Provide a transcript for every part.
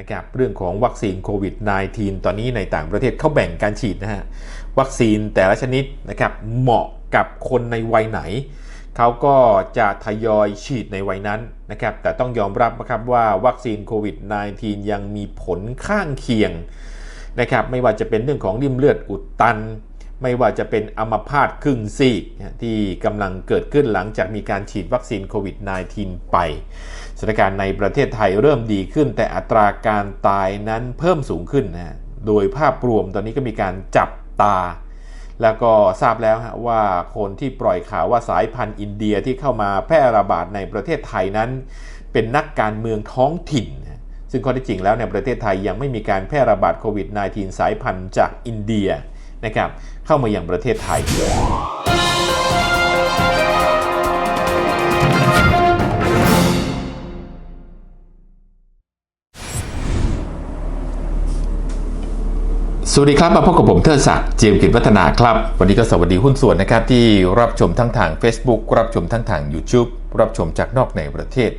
นะครับเรื่องของวัคซีนโควิด -19 ตอนนี้ในต่างประเทศเขาแบ่งการฉีดนะฮะวัคซีนแต่ละชนิดนะครับเหมาะกับคนในวัยไหนเขาก็จะทยอยฉีดในวัยนั้นนะครับแต่ต้องยอมรับนะครับว่าวัคซีนโควิด -19 ยังมีผลข้างเคียงนะครับไม่ว่าจะเป็นเรื่องของริ่มเลือดอุดตัน ไม่ว่าจะเป็นอัมพาตครึ่งซีกที่กำลังเกิดขึ้นหลังจากมีการฉีดวัคซีนโควิด -19 ไปสถานการณ์ในประเทศไทยเริ่มดีขึ้น แต่อัตราการตายนั้นเพิ่มสูงขึ้นนะโดยภาพรวมตอนนี้ก็มีการจับตา แล้วก็ทราบแล้วว่าคนที่ปล่อยข่าวว่าสายพันธุ์อินเดียที่เข้ามาแพร่ระบาดในประเทศไทยนั้น เป็นนักการเมืองท้องถิ่นซึ่งข้อที่จริงแล้วในประเทศไทยยังไม่มีการแพร่ระบาดโควิด -19 สายพันธุ์จากอินเดีย นะครับเข้ามาอย่างประเทศไทยสวัสดีครับ มาพบกับผมเทิดศักดิ์เจียมกิจวัฒนาครับ วันนี้ก็สวัสดีหุ้นส่วนนะครับ ที่รับชมทั้งทาง Facebook รับชมทั้งทาง YouTube รับชมจากนอกในประเทศ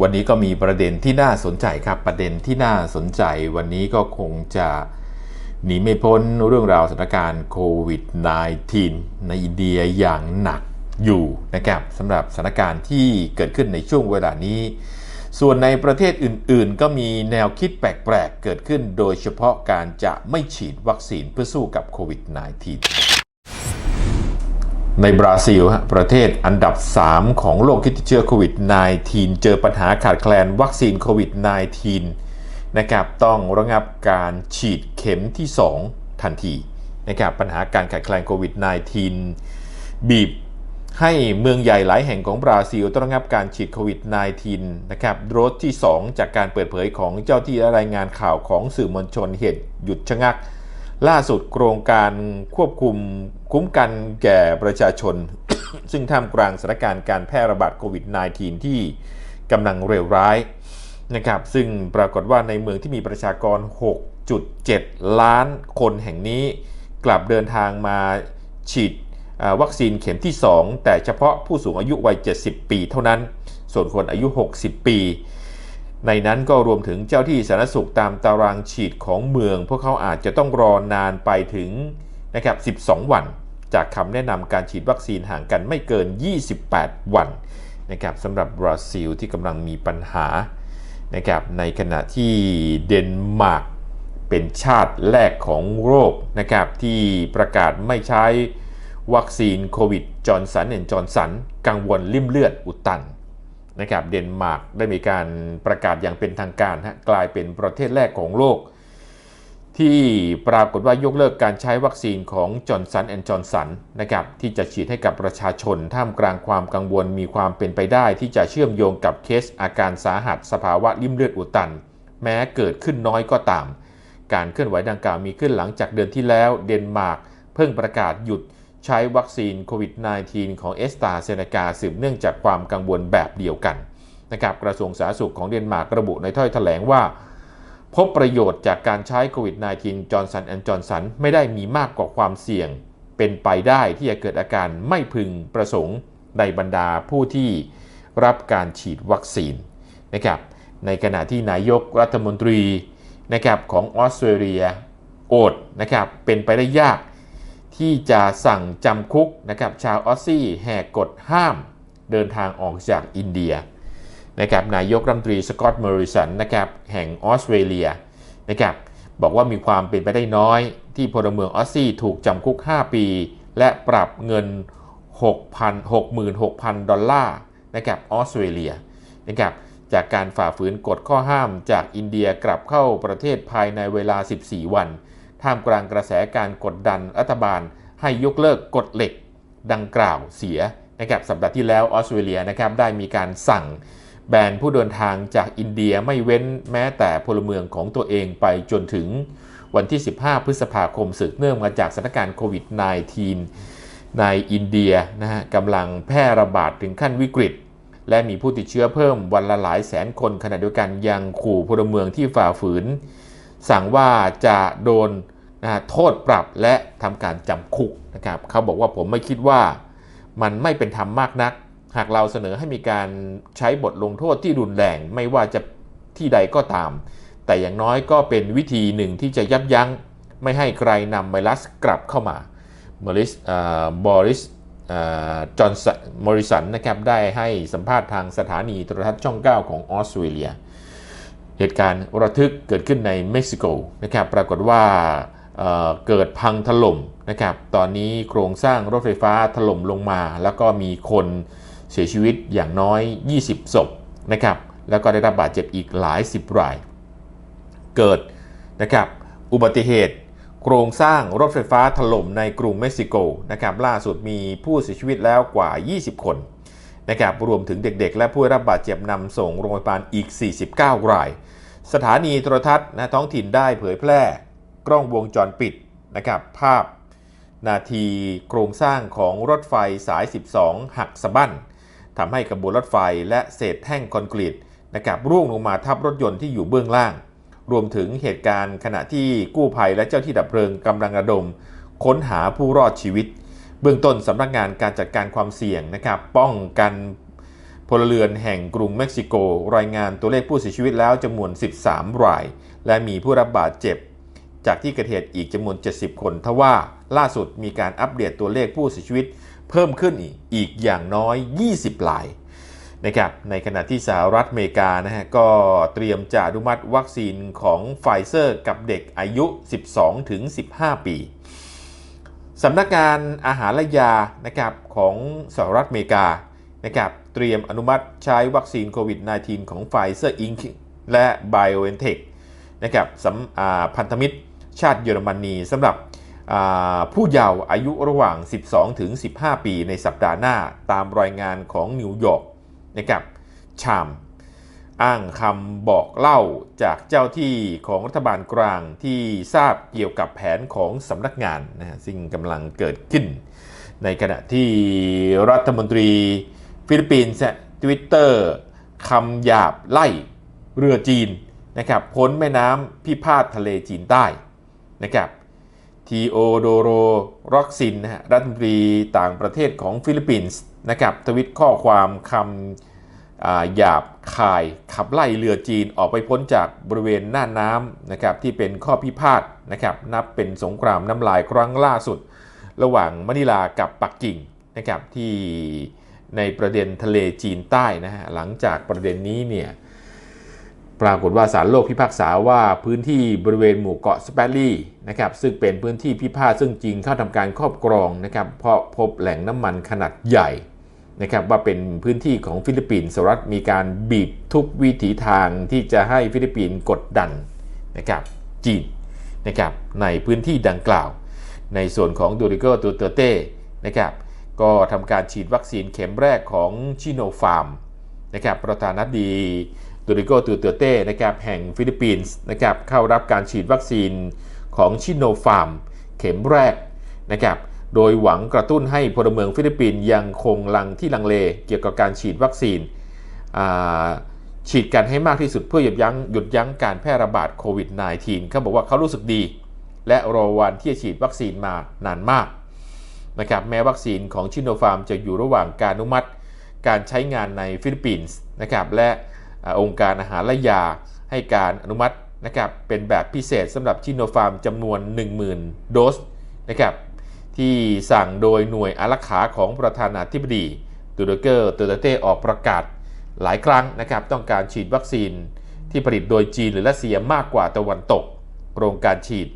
วันนี้ก็มีประเด็นที่น่าสนใจครับ ประเด็นที่น่าสนใจ วันนี้ก็คงจะ หนีไม่พ้นเรื่องราวสถานการณ์โควิด -19 ในอินเดียอย่างหนักอยู่นะครับสำหรับสถานการณ์ที่เกิดขึ้นในช่วงเวลานี้ ส่วนในประเทศอื่น ๆ ก็มีแนวคิดแปลก ๆ เกิดขึ้นโดยเฉพาะการจะไม่ฉีดวัคซีนเพื่อสู้กับโควิด -19 ในบราซิลฮะประเทศอันดับ 3 ของโลกที่ติดเชื้อโควิด -19 เจอปัญหาขาดแคลนวัคซีนโควิด -19 นะครับต้องระงับการฉีดเข็มที่ 2 ทันทีนะครับปัญหาการขาดแคลนโควิด -19 บีบให้เมืองใหญ่หลายแห่งของบราซิลต้องระงับการฉีดโควิด -19 นะครับโดสที่ 2 จากการเปิดเผยของเจ้าที่รายงานข่าวของสื่อมวลชนเหตุหยุดชะงัก ล่าสุดโครงการควบคุมคุ้มกันแก่ประชาชน ซึ่งท่ามกลางสถานการณ์การแพร่ระบาดโควิด -19 ที่กำลังเร็วร้าย นะครับซึ่งปรากฏว่าในเมืองที่มีประชากร 6.7 ล้านคนแห่งนี้ กลับเดินทางมาฉีดวัคซีนเข็มที่ 2 แต่เฉพาะผู้สูงอายุวัย 70 ปีเท่านั้น ส่วนคนอายุ 60 ปี ในนั้นก็รวมถึงเจ้าที่สาธารณสุขตามตารางฉีดของเมือง พวกเขาอาจจะต้องรอนานไปถึงนะครับ 12 วัน จากคำแนะนำการฉีดวัคซีนห่างกันไม่เกิน 28 วันนะครับสำหรับบราซิลที่กำลังมีปัญหา นะครับในขณะที่เดนมาร์กเป็นชาติแรกของโลกนะครับที่ประกาศไม่ใช้วัคซีนโควิดจอร์นสันแอนจอร์นสันกังวลลิ่มเลือดอุดตันนะครับเดนมาร์กได้มีการประกาศอย่างเป็นทางการฮะกลายเป็นประเทศแรกของโลก ที่ปรากฏว่ายกเลิกการใช้วัคซีนของจอร์นสันแอนจอร์นสันนะครับที่จะฉีดให้กับประชาชนท่ามกลางความกังวลมีความเป็นไปได้ ที่จะเชื่อมโยงกับเคสอาการสาหัสสภาวะลิ่มเลือดอุดตัน แม้เกิดขึ้นน้อยก็ตาม การเคลื่อนไหวดังกล่าวมีขึ้นหลังจากเดือนที่แล้วเดนมาร์กเพิ่งประกาศหยุดใช้วัคซีนโควิด -19 ของเอสตาเซเนกาสืบเนื่องจากความกังวลแบบเดียวกันนะครับกระทรวงสาธารณสุขของเดนมาร์กระบุในถ้อยแถลงว่า พบประโยชน์จากการใช้โควิด -19 จอร์นสันแอนจอร์นสันไม่ได้มีมากกว่าความเสี่ยง เป็นไปได้ที่จะเกิดอาการไม่พึงประสงค์ในบรรดาผู้ที่รับการฉีดวัคซีนนะครับในขณะที่นายกรัฐมนตรีนะครับของออสเตรเลียโอดนะครับเป็นไปได้ยากที่จะสั่งจำคุกนะครับชาวออสซี่แหกกฎห้ามเดินทางออกจากอินเดีย นะครับนายกรัฐมนตรีสกอตต์มอริสันนะครับแห่งออสเตรเลียนะครับบอกว่ามีความเป็นไปได้น้อยที่พลเมืองออสซี่ถูกจำคุก 5 ปี และปรับเงิน 6,000 66,000 ดอลลาร์นะครับออสเตรเลียนะครับจากการฝ่าฝืนกฎข้อห้ามจากอินเดียกลับเข้าประเทศภายในเวลา 14 วัน ท่ามกลางกระแสการกดดันรัฐบาลให้ยกเลิกกฎเหล็กดังกล่าวเสียนะครับสัปดาห์ที่แล้วออสเตรเลียนะครับได้มีการสั่ง แบนผู้เดินทางจากอินเดียไม่เว้นแม้แต่พลเมืองของตัวเองไปจนถึงวันที่ 15 พฤษภาคมสืบเนื่องมาจากสถานการณ์โควิด -19 ในอินเดียนะฮะกำลังแพร่ระบาดถึงขั้นวิกฤต และมีผู้ติดเชื้อเพิ่มวันละหลายแสนคนขณะเดียวกันยังขู่พลเมืองที่ฝ่าฝืน สั่งว่าจะโดนนะโทษปรับและทำการจำคุกนะครับเขาบอกว่าผมไม่คิดว่ามันไม่เป็นธรรมมากนัก หากเราเสนอให้มีการใช้บทลงโทษที่รุนแรงไม่ว่าจะที่ใดก็ตาม แต่อย่างน้อยก็เป็นวิธีหนึ่งที่จะยับยั้งไม่ให้ใครนำไวรัสกลับเข้ามาบริสบอริสจอห์นสันมอริสันนะครับได้ให้สัมภาษณ์ทางสถานีโทรทัศน์ช่อง 9 ของออสเตรเลีย เหตุการณ์ระทึกเกิดขึ้นในเม็กซิโกนะครับปรากฏว่าเเกิดพังถล่มนะครับตอนนี้โครงสร้างรถไฟฟ้าถล่มลงมา แล้วก็มีคน เสียชีวิตอย่างน้อย 20 ศพนะครับ แล้วก็ได้รับบาดเจ็บอีกหลายสิบราย เกิดนะครับอุบัติเหตุ โครงสร้างรถไฟฟ้าถล่มในกรุงเม็กซิโกนะครับล่าสุดมีผู้เสียชีวิตแล้วกว่า 20 คนนะครับรวมถึงเด็กๆ และผู้รับบาดเจ็บนำส่งโรงพยาบาลอีก 49 ราย สถานีโทรทัศน์นะท้องถิ่นได้เผยแพร่กล้องวงจรปิดนะครับภาพนาทีโครงสร้างของรถไฟสาย 12 หักสะบั้น ทำให้กระบวนรถไฟและเศษแท่งคอนกรีตนะครับร่วงลงมาทับรถยนต์ที่อยู่เบื้องล่าง รวมถึงเหตุการณ์ขณะที่กู้ภัยและเจ้าที่ดับเพลิงกำลังระดม ค้นหาผู้รอดชีวิต เบื้องต้นสำนักงานการจัดการความเสี่ยงนะครับป้องกันพลเรือนแห่งกรุงเม็กซิโก รายงานตัวเลขผู้เสียชีวิตแล้วจำนวน 13 ราย และมีผู้รับบาดเจ็บ จากที่เกิดเหตุอีกจำนวน 70 คนทว่าล่าสุดมีการอัปเดตตัวเลขผู้เสียชีวิต เพิ่มขึ้นอีกอีกอย่างน้อย 20รายนะครับในขณะที่สหรัฐอเมริกานะฮะก็เตรียมจะอนุมัติวัคซีนของไฟเซอร์กับเด็กอายุ 12-15 ปีสำนักงานอาหารและยานะครับของสหรัฐอเมริกานะครับเตรียมอนุมัติใช้วัคซีนโควิด -19 ของไฟเซอร์อิงและ BioNTech นะครับพันธมิตรชาติเยอรมนีสำหรับ ผู้เยาว์อายุระหว่าง 12 ถึง 15 ปีในสัปดาห์หน้าตามรายงานของนิวยอร์กนะครับชามอ้างคำบอกเล่าจากเจ้าที่ของรัฐบาลกลางที่ทราบเกี่ยวกับแผนของสำนักงานนะซึ่งกำลังเกิดขึ้น ในขณะที่รัฐมนตรีฟิลิปปินส์ทวิตเตอร์คำหยาบไล่เรือจีนนะครับพ้นแม่น้ำพิพาททะเลจีนใต้นะครับ ทีโอโดโรร็อกซินนะฮะรัฐมนตรีต่างประเทศของฟิลิปปินส์นะครับทวิตข้อความคำหยาบคายขับไล่เรือจีนออกไปพ้นจากบริเวณหน้าน้ำนะครับที่เป็นข้อพิพาทนะครับนับเป็นสงครามน้ำลายครั้งล่าสุด ระหว่างมะนิลากับปักกิ่งนะครับที่ในประเด็นทะเลจีนใต้นะฮะหลังจากประเด็นนี้เนี่ย ปรากฏว่าศาลโลกพิพากษาว่าพื้นที่บริเวณหมู่เกาะสเปรลี่นะครับซึ่งเป็นพื้นที่พิพาทซึ่งจริงเข้าทำการครอบครองนะครับเพราะพบแหล่งน้ำมันขนาดใหญ่นะครับว่าเป็นพื้นที่ของฟิลิปปินส์สหรัฐมีการบีบทุกวิถีทางที่จะให้ฟิลิปปินส์กดดันนะครับจีนนะครับในพื้นที่ดังกล่าว ในส่วนของดูริโกตูเตเต้นะครับก็ทำการฉีดวัคซีนเข็มแรกของชิโนฟาร์มนะครับประธานาธิบดี ตูริโกตูเตเต้นะครับแห่งฟิลิปปินส์นะครับเข้ารับการฉีดวัคซีนของชิโนฟาร์ม เข็มแรกนะครับโดยหวังกระตุ้นให้พลเมืองฟิลิปปินส์ยังคงลังที่ลังเลเกี่ยวกับการฉีดวัคซีนฉีดกันให้มากที่สุดเพื่อหยุดยั้งหยุดยั้งการแพร่ระบาดโควิด -19 เขาบอกว่าเขารู้สึกดี และรอวันที่จะฉีดวัคซีนมานานมากนะครับแม้วัคซีนของชิโนฟาร์มจะอยู่ระหว่างการอนุมัติ การใช้งานในฟิลิปปินส์นะครับและ องค์การอาหารและยาให้การอนุมัตินะครับเป็นแบบพิเศษสำหรับชิโนฟาร์มจำนวน 10,000 โดสนะครับที่สั่งโดยหน่วยอารักขาของประธานาธิบดีตูเดเกอร์ตูเตเต้ออกประกาศหลายครั้งนะครับต้องการฉีดวัคซีนที่ผลิตโดยจีนหรือรัสเซียมากกว่าตะวันตก โครงการฉีด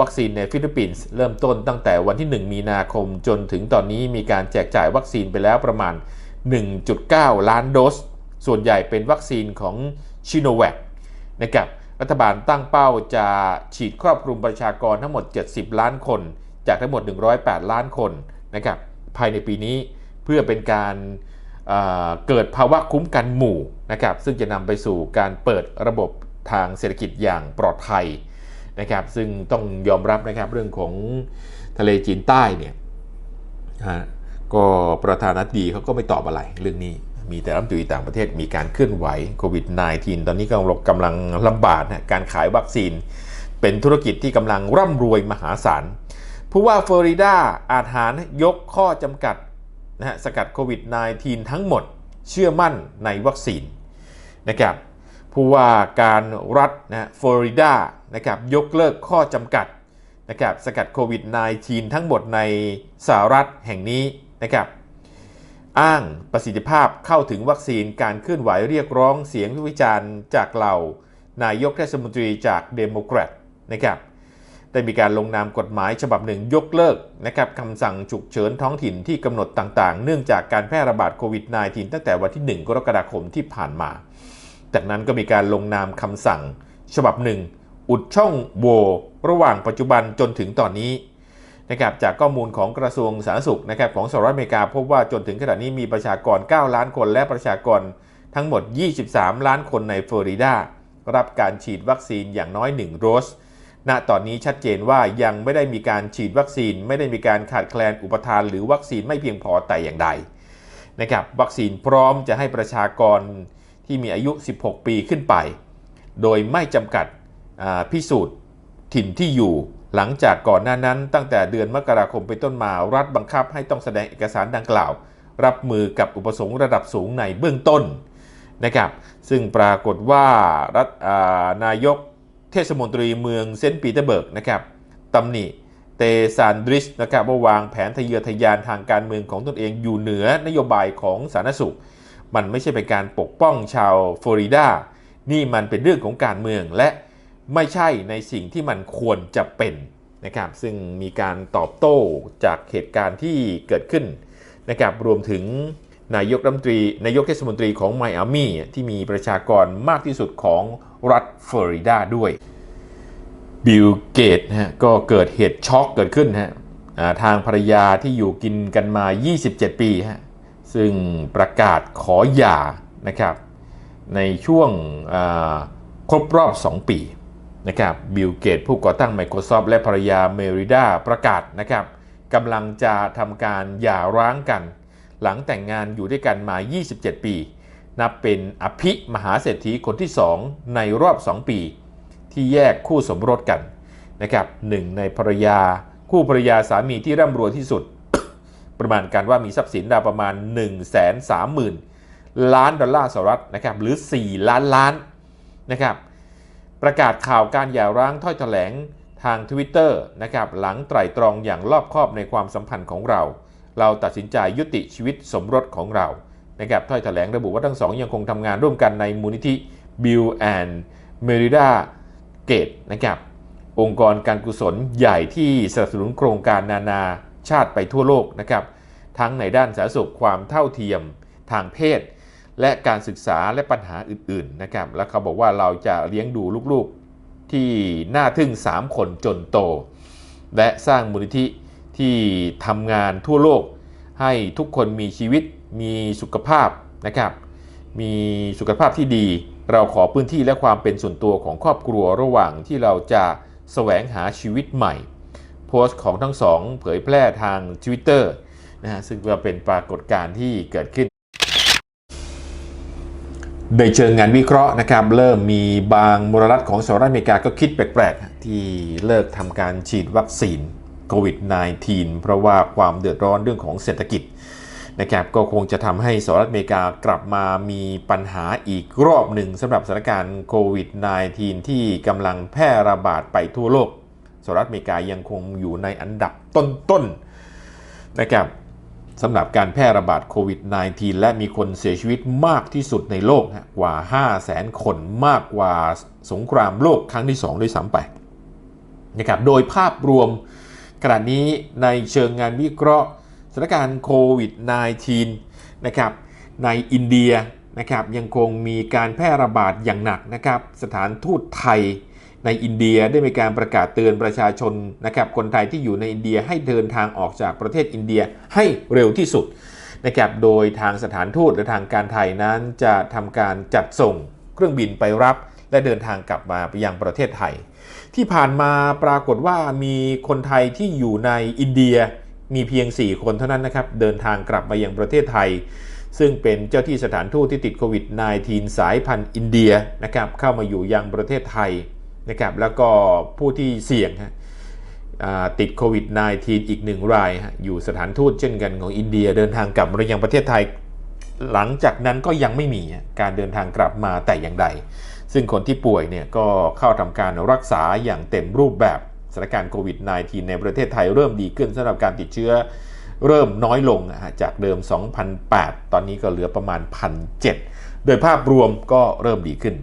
วัคซีนในฟิลิปปินส์เริ่มต้นตั้งแต่วันที่ 1 มีนาคมจนถึงตอนนี้มีการแจกจ่ายวัคซีนไปแล้วประมาณ 1.9 ล้านโดส ส่วนใหญ่เป็นวัคซีนของชิโนแวคนะครับรัฐบาลตั้งเป้าจะฉีดครอบคลุมประชากรทั้งหมด 70 ล้านคน จากทั้งหมด 108 ล้านคนนะครับภายในปีนี้เพื่อเป็นการเเกิดภาวะคุ้มกันหมู่นะครับซึ่งจะนำไปสู่การเปิดระบบทางเศรษฐกิจอย่างปลอดภัยนะครับซึ่งต้องยอมรับนะครับเรื่องของทะเลจีนใต้เนี่ยก็ประธานาธิบดีเขาก็ไม่ตอบอะไรเรื่องนี้ มีแต่รัฐมนตรีต่างประเทศมีการเคลื่อนไหวโควิด -19 ตอนนี้กำลังกำลังลำบากนะการขายวัคซีน เป็นธุรกิจที่กำลังร่ำรวยมหาศาลผู้ว่าฟลอริดาอาจหารยกข้อจำกัดนะฮะสกัดโควิด -19 ทั้งหมดเชื่อมั่นในวัคซีนนะครับผู้ว่าการรัฐนะฟลอริดานะครับยกเลิกข้อจำกัดนะครับสกัดโควิด -19 ทั้งหมดในสหรัฐแห่งนี้นะครับ อ้างประสิทธิภาพเข้าถึงวัคซีนการเคลื่อนไหวเรียกร้องเสียงวิจารณ์จากเหล่านายกเทศมนตรีจากเดโมแครตนะครับได้มีการลงนามกฎหมายฉบับหนึ่งยกเลิกนะครับคำสั่งฉุกเฉินท้องถิ่นที่กำหนดต่างๆ เนื่องจากการแพร่ระบาดโควิด -19 ตั้งแต่วันที่ 1 กรกฎาคมที่ผ่านมา จากนั้นก็มีการลงนามคำสั่ง ฉบับหนึ่งอุดช่องโหว่ระหว่างปัจจุบันจนถึงตอนนี้ นะครับจากข้อมูลของกระทรวงสาธารณสุขนะครับของสหรัฐอเมริกาพบว่าจนถึงขณะนี้มีประชากร 9 ล้านคนและประชากรทั้งหมด 23 ล้านคนในฟลอริดารับการฉีดวัคซีนอย่างน้อย 1 โดส ณ ตอนนี้ชัดเจนว่ายังไม่ได้มีการฉีดวัคซีน ไม่ได้มีการขาดแคลนอุปทาน หรือวัคซีนไม่เพียงพอแต่อย่างใดนะครับวัคซีนพร้อมจะให้ประชากรที่มีอายุ 16 ปีขึ้นไป โดยไม่จำกัดพิสูจน์ถิ่นที่อยู่ หลังจากก่อนหน้านั้นตั้งแต่เดือนมกราคมเป็นต้นมารัฐบังคับให้ต้องแสดงเอกสารดังกล่าว รับมือกับอุปสงค์ระดับสูงในเบื้องต้นนะครับซึ่งปรากฏว่ารัฐานายกเทศมนตรีเมืองเซนต์ปีเตอร์เบิร์กนะครับตำหนิเตซานดริสนะครับว่าวางแผนทะเยอทะยานทางการเมืองของตนเองอยู่เหนือนโยบายของสาธารณสุข มันไม่ใช่เป็นการปกป้องชาวฟลอริดา นี่มันเป็นเรื่องของการเมืองและ ไม่ใช่ในสิ่งที่มันควรจะเป็นนะครับซึ่งมีการตอบโต้จากเหตุการณ์ที่เกิดขึ้นนะครับรวมถึงนายกรัฐมนตรีนายกเทศมนตรีของไมอามี่ที่มีประชากรมากที่สุดของรัฐฟลอริดาด้วยบิลเกตนะฮะก็เกิดเหตุช็อกเกิดขึ้นฮะทางภรรยาที่อยู่กินกันมา 27 ปีฮะซึ่งประกาศขอหย่านะครับในช่วงครบรอบ 2 ปี นะครับบิลเกตผู้ก่อตั้ง Microsoft และภรรยาเมริดาประกาศนะครับกำลังจะทำการหย่าร้างกัน หลังแต่งงานอยู่ด้วยกันมา 27 ปี นับเป็นอภิมหาเศรษฐีคนที่ 2 ในรอบ 2 ปี ที่แยกคู่สมรสกันนะครับหนึ่งในภรรยาคู่ภรรยาสามีที่ร่ำรวยที่สุด ประมาณการว่ามีทรัพย์สินราวประมาณ 1 3 0 0 0 0 ล้านดอลลาร์สหรัฐนะครับหรือ 4 ล้านล้านนะครับ ประกาศข่าวการหย่าร้างถ้อยแถลงทาง Twitter นะครับหลังไตร่ตรองอย่างรอบคอบในความสัมพันธ์ของเรา เราตัดสินใจยุติชีวิตสมรสของเรานะครับถ้อยแถลงระบุว่าทั้งสองยังคงทำงานร่วมกันในมูลนิธิ Bill and Melinda เกตนะครับองค์กรการกุศลใหญ่ที่สนับสนุนโครงการนานาชาติไปทั่วโลกนะครับทั้งในด้านสาธารณสุขความเท่าเทียมทางเพศ และการศึกษาและปัญหาอื่นๆนะครับ และเขาบอกว่าเราจะเลี้ยงดูลูกๆที่น่าทึ่ง 3 คนจนโต และสร้างมูลนิธิที่ทำงานทั่วโลก ให้ทุกคนมีชีวิตมีสุขภาพนะครับ มีสุขภาพที่ดี เราขอพื้นที่และความเป็นส่วนตัวของครอบครัวระหว่างที่เราจะแสวงหาชีวิตใหม่ โพสต์ของทั้งสองเผยแพร่ทาง Twitter นะฮะซึ่งก็เป็นปรากฏการณ์ที่เกิดขึ้น ในเชิงงานวิเคราะห์นะครับ เริ่มมีบางมลรัฐของสหรัฐอเมริกาก็คิดแปลกๆ ที่เลิกทำการฉีดวัคซีนโควิด -19 เพราะว่าความเดือดร้อนเรื่องของเศรษฐกิจนะครับก็คงจะทำให้สหรัฐอเมริกากลับมามีปัญหาอีกรอบหนึ่งสำหรับสถานการณ์โควิด -19 ที่กำลังแพร่ระบาดไปทั่วโลกสหรัฐอเมริกายังคงอยู่ในอันดับต้นๆนะครับ สำหรับการแพร่ระบาดโควิด -19 และมีคนเสียชีวิตมากที่สุดในโลกกว่า 5 0 0แสนคนมากกว่าสงครามโลกครั้งที่ 2 ด้วยซ้ำไปนะครับโดยภาพรวมขณะนี้ในเชิงงานวิเคราะห์สถานการณ์โควิด -19 นะครับในอินเดียนะครับยังคงมีการแพร่ระบาดอย่างหนักนะครับสถานทูตไทย ในอินเดียได้มีการประกาศเตือนประชาชนนะครับคนไทยที่อยู่ในอินเดียให้เดินทางออกจากประเทศอินเดียให้เร็วที่สุดนะครับโดยทางสถานทูตและทางการไทยนั้นจะทำการจัดส่งเครื่องบินไปรับ และเดินทางกลับมาไปยังประเทศไทย ที่ผ่านมาปรากฏว่ามีคนไทยที่อยู่ในอินเดียมีเพียง 4 คนเท่านั้นนะครับเดินทางกลับมายังประเทศไทย ซึ่งเป็นเจ้าที่สถานทูตที่ติดโควิด -19 สายพันธุ์อินเดียนะครับเข้ามาอยู่ยังประเทศไทย นะครับแล้วก็ผู้ที่เสี่ยงฮะติดโควิด -19 อีกหนึ่งรายอยู่สถานทูตเช่นกันของอินเดียเดินทางกลับมายังประเทศไทย หลังจากนั้นก็ยังไม่มีการเดินทางกลับมาแต่อย่างใด ซึ่งคนที่ป่วยเนี่ยก็เข้าทำการรักษาอย่างเต็มรูปแบบสถานการณ์โควิด -19 ในประเทศไทยเริ่มดีขึ้นสำหรับการติดเชื้อเริ่มน้อยลงจากเดิม 2,008 ตอนนี้ก็เหลือประมาณ 1,007 โดยภาพรวมก็เริ่มดีขึ้น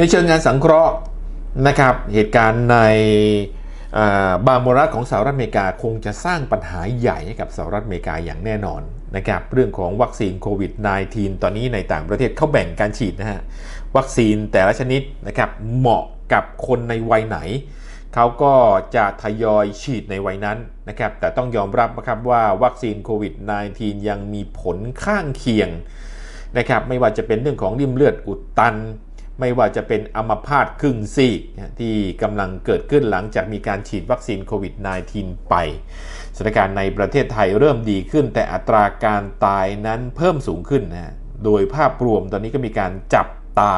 ในเชิงงานสังเคราะห์นะครับ เหตุการณ์ในบาร์โมรัสของสหรัฐอเมริกาคงจะสร้างปัญหาใหญ่ให้กับสหรัฐอเมริกาอย่างแน่นอนนะครับเรื่องของวัคซีนโควิด -19 ตอนนี้ในต่างประเทศเขาแบ่งการฉีดนะฮะวัคซีนแต่ละชนิดนะครับเหมาะกับคนในวัยไหน เขาก็จะทยอยฉีดในวัยนั้นนะครับแต่ต้องยอมรับนะครับว่าวัคซีนโควิด -19 ยังมีผลข้างเคียงนะครับไม่ว่าจะเป็นเรื่องของริ่มเลือดอุดตัน ไม่ว่าจะเป็นอัมพาตครึ่งซีกที่กำลังเกิดขึ้นหลังจากมีการฉีดวัคซีนโควิด -19 ไปสถานการณ์ในประเทศไทยเริ่มดีขึ้น แต่อัตราการตายนั้นเพิ่มสูงขึ้นนะโดยภาพรวมตอนนี้ก็มีการจับตา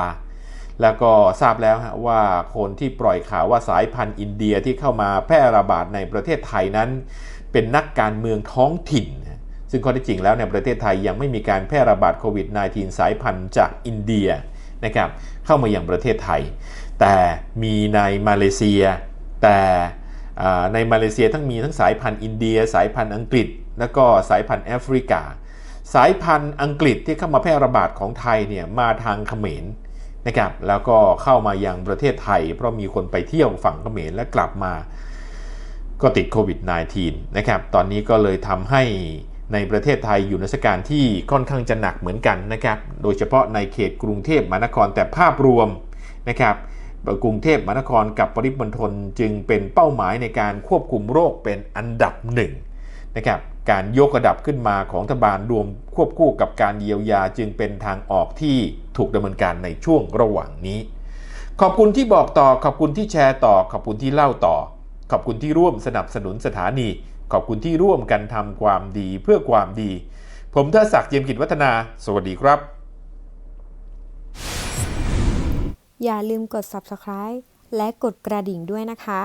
แล้วก็ทราบแล้วว่าคนที่ปล่อยข่าวว่าสายพันธุ์อินเดียที่เข้ามาแพร่ระบาดในประเทศไทยนั้น เป็นนักการเมืองท้องถิ่นซึ่งข้อท็จจริงแล้วในประเทศไทยยังไม่มีการแพร่ระบาดโควิด -19 สายพันธุ์จากอินเดียนะครับ เข้ามาอย่างประเทศไทย แต่มีในมาเลเซีย แต่ในมาเลเซียทั้งมีทั้งสายพันธุ์อินเดีย สายพันธุ์อังกฤษ แล้วก็สายพันธุ์แอฟริกา สายพันธุ์อังกฤษที่เข้ามาแพร่ระบาดของไทยเนี่ยมาทางเขมรนะครับแล้วก็เข้ามายังประเทศไทย เพราะมีคนไปเที่ยวฝั่งเขมรและกลับมา ก็ติดโควิด -19 นะครับตอนนี้ก็เลยทำให้ ในประเทศไทยอยู่ในสถานการณ์ที่ค่อนข้างจะหนักเหมือนกันนะครับ โดยเฉพาะในเขตกรุงเทพมหานครแต่ภาพรวมนะครับกรุงเทพมหานครกับปริมณฑลจึงเป็นเป้าหมายในการควบคุมโรคเป็นอันดับหนึ่งนะครับการยกระดับขึ้นมาของรัฐบาลรวมควบคู่กับการเยียวยาจึงเป็นทางออกที่ถูกดำเนินการในช่วงระหว่างนี้ ขอบคุณที่บอกต่อขอบคุณที่แชร์ต่อ ขอบคุณที่เล่าต่อ ขอบคุณที่ร่วมสนับสนุนสถานี ขอบคุณที่ร่วมกันทำความดีเพื่อความดี ผมเทศักดิ์เจียมกิจวัฒนา สวัสดีครับ อย่าลืมกด subscribe และกดกระดิ่งด้วยนะคะ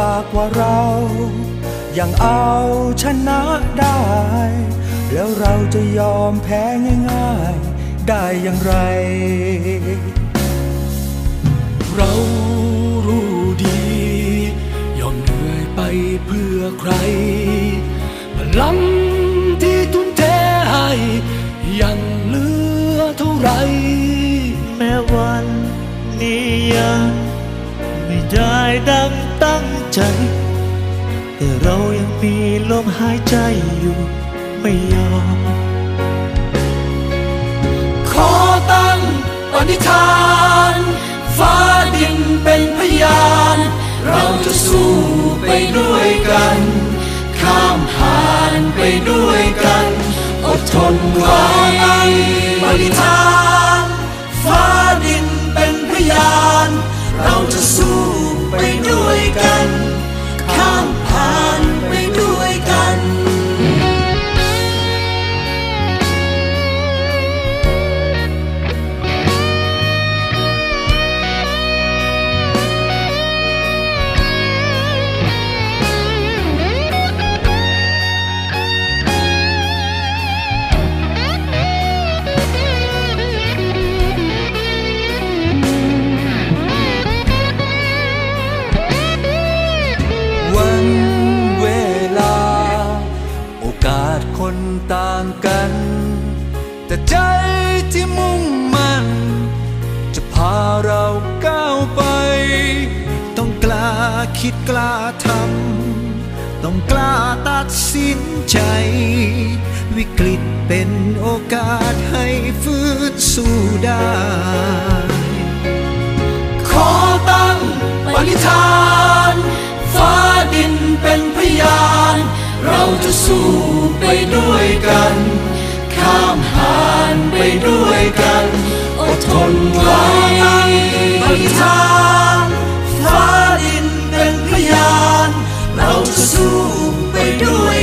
บากกว่าเรายังเอาชนะได้ แล้วเราจะยอมแพ้ง่ายๆ ได้อย่างไร เรารู้ดี ยอมเหนื่อยไปเพื่อใคร พลังที่ทุ่มเทให้ยังเหลือเท่าไร แม้วันนี้ยังไม่ได้ดัง ใจ แต่เรายังมีลมหายใจอยู่ไม่ยอม ขอตั้งปณิธาน ฟ้าดินเป็นพยาน เราจะสู้ไปด้วยกัน ข้ามผ่านไปด้วยกัน อดทนไว้ปณิธาน ฟ้าดินเป็นพยาน เราจะสู้ ไปด้วยกัน สินใจ วิกฤตเป็นโอกาสให้ฟื้นสู้ได้ ขอตั้งปณิธาน ฟ้าดินเป็นพยาน เราจะสู้ไปด้วยกัน ข้ามผ่านไปด้วยกันอดทนไว้ปณิธานฟ้าดินเป็นพยาน เราจะสู้ไปด้วย